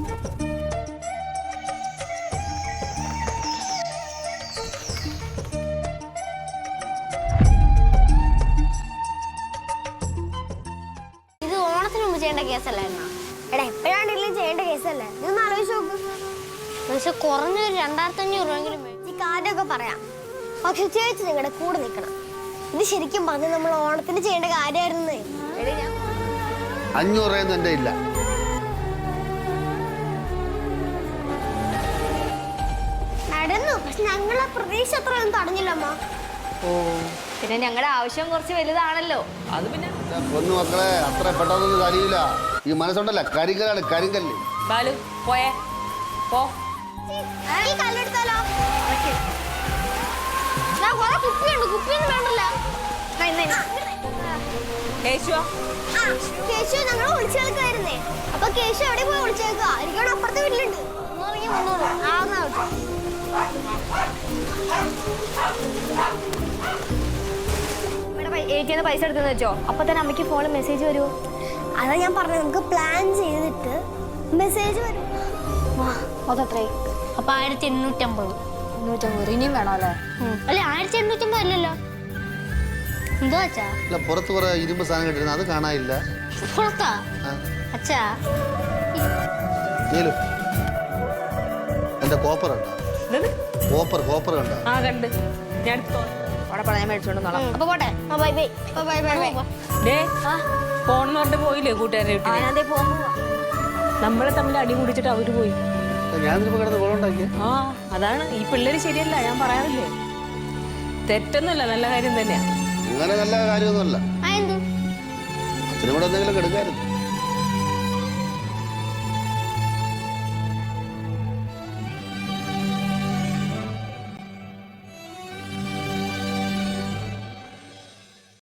ഇത് ഓണത്തിന് മുമ്പ് ചെയ്യേണ്ട കേസല്ലായിരുന്നോ? എടാ എപ്പോഴാണെങ്കിലും ചെയ്യേണ്ട കേസല്ലേ? നീ ഒന്ന് ആലോചിച്ച് നോക്ക്. പക്ഷെ കുറഞ്ഞൊരു രണ്ടായിരത്തി അഞ്ഞൂറ് രൂപയെങ്കിലും ഈ കാര്യമൊക്കെ പറയാം. പക്ഷെ ചേച്ചി നിങ്ങളുടെ കൂടെ നിൽക്കണം. ഇത് ശരിക്കും പറഞ്ഞ് നമ്മൾ ഓണത്തിന് ചെയ്യേണ്ട കാര്യമായിരുന്നേ. എടി ഞാൻ അഞ്ഞൂറ് ഇല്ല. നടന്നു പക്ഷെ ഞങ്ങളെ പ്രതീക്ഷ അത്രയൊന്നും തടഞ്ഞില്ലമ്മ ഓ. പിന്നെ ഞങ്ങളുടെ ആവശ്യം കുറച്ച് വലുതാണല്ലോ. അത് പിന്നെ എന്റെ മക്കളെ അത്ര പെട്ടെന്നൊന്നും അറിയില്ല ഈ മനസ്സുണ്ടല്ല കരിങ്കലാണ് കരിങ്കല്ല്. ബാലു പോയേ. പോ. ഈ കല്ലെടുത്താലോ? ഞാൻ കുറെ കുപ്പിയുണ്ട്. കുപ്പിയൊന്നും വേണ്ടല്ല. കേശുവാ? ആ കേശു ഞങ്ങൾ വിളിച്ചേക്കായിരുന്നേ അപ്പൊ കേശു എവിടെ പോയി വിളിച്ചേക്കുക എ ടി പൈസ എടുത്തെന്ന് വെച്ചോ? അപ്പൊ തന്നെ അമ്മയ്ക്ക് ഫോണിൽ മെസ്സേജ് വരുമോ അതാ ഞാൻ പറഞ്ഞത് നമുക്ക് പ്ലാൻ ചെയ്തിട്ട് മെസ്സേജ് വരും. അതത്രേ അപ്പൊ ആയിരത്തി എണ്ണൂറ്റമ്പത് നൂറ്റമ്പത് ഇനിയും വേണോ അല്ലേ? അല്ലെ ആയിരത്തി എണ്ണൂറ്റമ്പത് അല്ലല്ലോ. എന്തോ അച്ഛാ? അല്ല പുറത്ത് കുറെ ഇരുമ്പ് സാധനം കിട്ടിയിരുന്നു അത് കാണാനില്ല. പുറത്താ? ആ, അച്ഛാ. നീലു എന്റെ കോപ്പർ കോപ്പർ കോപ്പർ കണ്ടോ? ആ കണ്ട്. ഞാൻ അവിടെ പറയാൻ മേടിച്ചോണ്ട് നോളാം അപ്പൊ പോട്ടെ. Bye bye. Bye bye bye. Day ഫോണെന്ന് പറഞ്ഞിട്ട് പോയില്ലേ കൂട്ടുകാരെ വീട്ടിൽ ഞാനതേ പോവാൻ പോവാ നമ്മളെ തമ്മിൽ അടി കുടിച്ചിട്ട് അവർ പോയി. ആ അതാണ്. ഈ പിള്ളേര് ശരിയല്ല ഞാൻ പറയാറില്ലേ? തെറ്റൊന്നുമില്ല നല്ല കാര്യം തന്നെയാ. അങ്ങനെ നല്ല കാര്യമൊന്നുമല്ല. അച്ഛനും കൂടെ എന്തെങ്കിലും എടുക്കായിരുന്നു